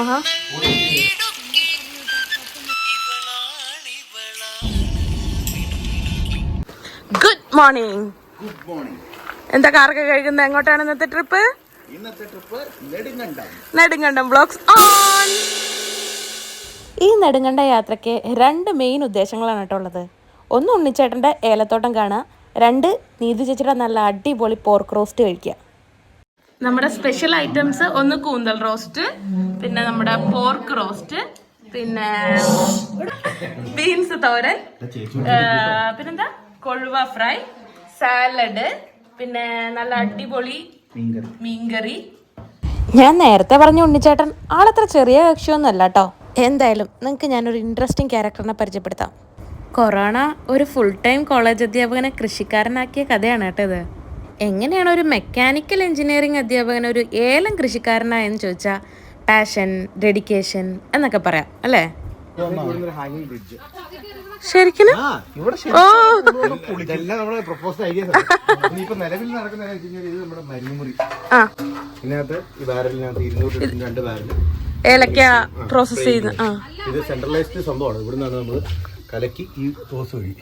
ആഹാ. Good morning good morning എന്താ കാർക്ക് കഴിക്കുന്നത് എങ്ങോട്ടാണ് ഇന്നത്തെ ട്രിപ്പ്? ഇന്നത്തെ trip Nedumkandam. Nedumkandam vlogs on ഈ നെടുങ്കണ്ട യാത്രയ്ക്ക് രണ്ട് മെയിൻ ഉദ്ദേശങ്ങളാണ് കേട്ടോ ഉള്ളത്. ഒന്ന് ഉണ്ണിച്ചേട്ടന്റെ ഏലത്തോട്ടം കാണുക രണ്ട് നീതി ചേച്ചിയുടെ നല്ല അടിപൊളി പോർക്ക് റോസ്റ്റ് കഴിക്കുക. നമ്മുടെ സ്പെഷ്യൽ ഐറ്റംസ് ഒന്ന് കൂന്തൽ റോസ്റ്റ് പിന്നെ നമ്മുടെ പോർക്ക് റോസ്റ്റ് പിന്നെ ബീൻസ് തോരൻ പിന്നെന്താ? കൊഴുവ ഫ്രൈ സാലഡ് പിന്നെ നല്ല അടിപൊളി മീൻകറി. ഞാൻ നേരത്തെ പറഞ്ഞ ഉണ്ണിച്ചേട്ടൻ ആളത്ര ചെറിയ കക്ഷിയൊന്നും അല്ല കേട്ടോ. എന്തായാലും നിങ്ങൾക്ക് ഞാനൊരു ഇൻട്രസ്റ്റിംഗ് ക്യാരക്ടറിനെ പരിചയപ്പെടുത്താം. കൊറോണ ഒരു ഫുൾ ടൈം കോളേജ് അധ്യാപകനെ കൃഷിക്കാരനാക്കിയ കഥയാണ് കേട്ടോ ഇത്. എങ്ങനെയാണ് ഒരു മെക്കാനിക്കൽ എഞ്ചിനീയറിംഗ് അധ്യാപകൻ ഒരു ഏലം കൃഷിക്കാരനായെന്ന് ചോദിച്ചാൽ പാഷൻ ഡെഡിക്കേഷൻ എന്നൊക്കെ പറയാം അല്ലേ? ശരിക്കും ഓ. ഏലക്ക പ്രോസസ് ചെയ്യുന്ന ഇത് സെൻട്രലൈസ്ഡ് സംഭവമാണ്. ഇവിടുന്നാണ് നമ്മൾ കലക്കി ഈ ഓസ് വഴി.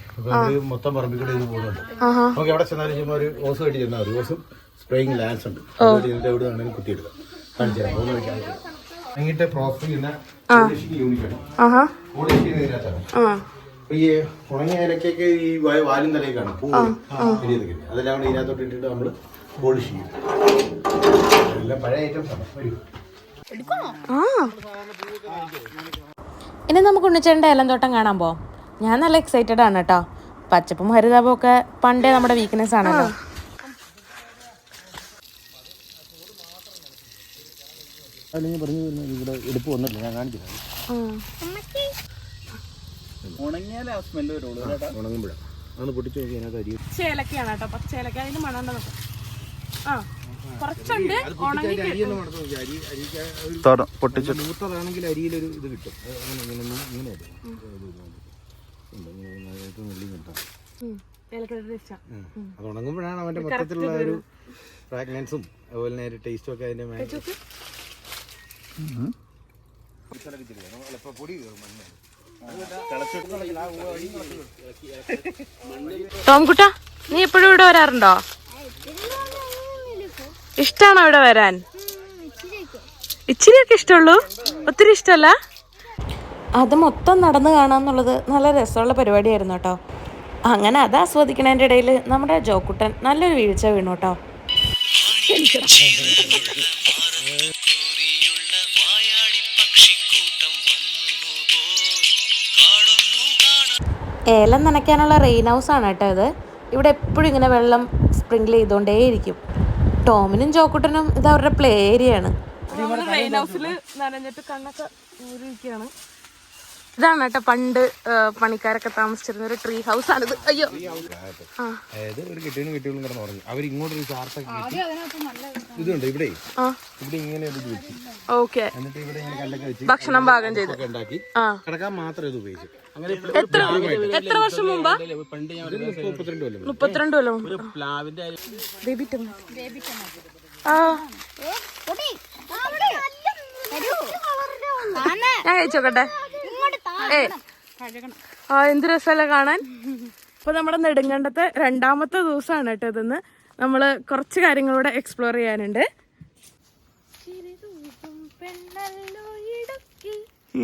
മൊത്തം പറമ്പിക്കൂടെ ഇത് പോകുന്നുണ്ട്. നമുക്ക് എവിടെ ചെന്നാലും ചുമ്മാ ഒരു ഓസ് വഴി ചെന്നാൽ മതി. ഓസും സ്പ്രേയിങ് ലാൻസ് ഉണ്ട്. ഇതിന്റെ എവിടെ വേണമെങ്കിലും കുത്തിയെടുക്കാം. കാണിച്ചു തരാം മൂന്ന് വഴിക്ക് കാണിച്ചു പ്രോസസ് ചെയ്യുന്ന യൂണിറ്റ് ആണ്. ആഹാ. പോളിഷ് ചെയ്യുന്നതിനകത്താണ്. ആ. ഈ ഉണങ്ങിയ ഇലക്കൊക്കെ ഈ വാലും തലയൊക്കെയാണ്. വലിയതൊക്കെ ഇല്ലേ? അതെല്ലാം കൂടെ ഇതിനകത്തോട്ട് ഇട്ടിട്ട് നമ്മൾ പോളിഷ് ചെയ്യും. എല്ലാം പഴയ ഐറ്റംസ് ആണ്. വരൂ. ഇനി നമുക്ക് ഉണ്ണിച്ചേട്ടന്റെ തോട്ടം കാണാൻ പോവാം. ഞാൻ നല്ല എക്സൈറ്റഡ് ആണ് കേട്ടോ പച്ചപ്പും ഹരിതാപവും ഒക്കെ പണ്ടേ നമ്മുടെ വീക്ക്നെസ് ആണല്ലോ. അല്ലെങ്കിൽ പറഞ്ഞു ഇവിടെ എടുപ്പ് വന്നില്ല? ഞാൻ കാണിച്ചു ഉണങ്ങിയാലേ ആ സ്മെല്ല് വരുള്ളൂ ഉണങ്ങുമ്പോഴാണ് അതൊന്ന് പൊട്ടിച്ച് നോക്കി അതിനകത്ത് അരി ചേലക്കയാണ് കേട്ടോ പച്ചേലക്ക അതിന് ആ കുറച്ചുണ്ട്. മൂത്തതാണെങ്കിൽ അരിയിലൊരു ഇത് കിട്ടും. അത് അങ്ങനെ ഇങ്ങനെ ഇങ്ങനെ അത് ഉണങ്ങുമ്പോഴാണ് അവന്റെ മൊത്തത്തിലുള്ള ഒരു ഫ്രാഗ്നൻസും അതുപോലെ തന്നെ ടേസ്റ്റും ഒക്കെ അതിന്റെ ടോംകുട്ട നീ എപ്പോഴും ഇവിടെ വരാറുണ്ടോ? ഇഷ്ടാണോ ഇവിടെ വരാൻ? ഇച്ചിരിയൊക്കെ ഇഷ്ടമുള്ളൂ? ഒത്തിരി ഇഷ്ടമല്ല? അത് മൊത്തം നടന്നു കാണാന്നുള്ളത് നല്ല രസമുള്ള പരിപാടിയായിരുന്നു കേട്ടോ. അങ്ങനെ അത് ആസ്വദിക്കണതിന്റെ ഇടയിൽ നമ്മുടെ ജോക്കുട്ടൻ നല്ലൊരു വീഴ്ച വീണു കേട്ടോ. ഏലം നനയ്ക്കാനുള്ള റെയിൻ ഹൗസ് ആണ് കേട്ടോ ഇത്. ഇവിടെ എപ്പോഴും ഇങ്ങനെ വെള്ളം സ്പ്രിങ്കിൾ ചെയ്തുകൊണ്ടേയിരിക്കും ടോമിനും ജോക്കുട്ടനും ഇത് അവരുടെ പ്ലേ ഏരിയ ആണ്. റെയിൻ ഹൗസിൽ നനഞ്ഞിട്ട് കണ്ണൊക്കെ ഊരിയിരിക്കുകയാണ്. ഇതാണ് കേട്ടോ പണ്ട് പണിക്കാരൊക്കെ താമസിച്ചിരുന്ന ഒരു ട്രീ ഹൗസ് ആണിത്. അയ്യോ. ആ അതായത് ഒരു കെട്ടിയും കെട്ടികളും കിടന്ന് ഉറങ്ങി അവർ ഇങ്ങോട്ട് ഒരു ഇതുണ്ട് ഇവിടെ. ആ. ഇവിടെ ഇങ്ങനെ ഒരു ഇത് വെച്ച്. ഓക്കെ. എന്നിട്ട് ഇവിടെ ഇങ്ങനെ കല്ലൊക്കെ വെച്ച് ഭക്ഷണം പാകം ചെയ്ത്. ഉണ്ടാക്കി. കിടക്കാൻ മാത്രം ഇത് ഉപയോഗിച്ചു. അങ്ങനെ എത്ര എത്ര വർഷം മുമ്പാ? പണ്ട് ഞാൻ മുപ്പത്തിരണ്ട് കൊല്ലം മുപ്പത്തിരണ്ട് കൊല്ലം മുമ്പ്. പ്ലാവിന്റെ ബേബി ടൊമാറ്റോ ആ. ഞാൻ കഴിച്ചോക്കട്ടെ. ഏ ആ എന്ത് രസമല്ല കാണാൻ? ഇപ്പൊ നമ്മുടെ നെടുങ്കണ്ടത്തെ രണ്ടാമത്തെ ദിവസമാണ് കേട്ടോ ഇതെന്ന്. നമ്മൾ കുറച്ച് കാര്യങ്ങളൂടെ എക്സ്പ്ലോർ ചെയ്യാനുണ്ട്.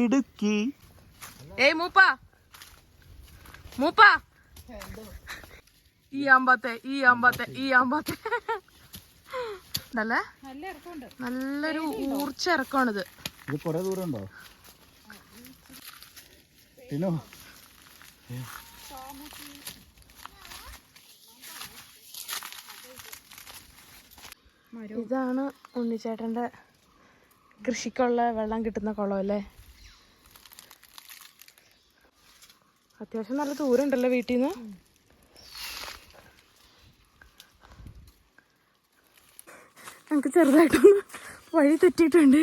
ഇടുക്കി. ഏയ് മൂപ്പ. മൂപ്പ. ഈ അമ്പത്തെ ഈ അമ്പത്തെ ഈ അമ്പത്തെ നല്ല നല്ലൊരു ഊർച്ച ഇറക്കമാണിത്. ഇത് കുറെ ദൂരം ഉണ്ടോ പിന്നെ ഇതാണ് ഉണ്ണിച്ചേട്ടന്റെ കൃഷിക്കുള്ള വെള്ളം കിട്ടുന്ന കുളം അല്ലേ? അത്യാവശ്യം നല്ല ദൂരം ഉണ്ടല്ലോ വീട്ടിൽ നിന്ന് ഞങ്ങൾക്ക് ചെറുതായിട്ടൊന്ന് വഴി തെറ്റിയിട്ടുണ്ട്.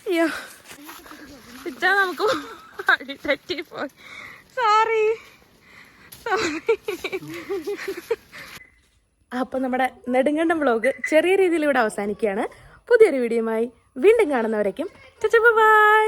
അയ്യോ ഇറ്റാ നമുക്ക് വഴി തെറ്റിപ്പോയി. സോറി സോറി അപ്പം നമ്മുടെ നെടുങ്കണ്ടം വ്ളോഗ് ചെറിയ രീതിയിൽ ഇവിടെ അവസാനിക്കുകയാണ്. പുതിയൊരു വീഡിയോയുമായി വീണ്ടും കാണുന്നവരേക്കും. ബൈ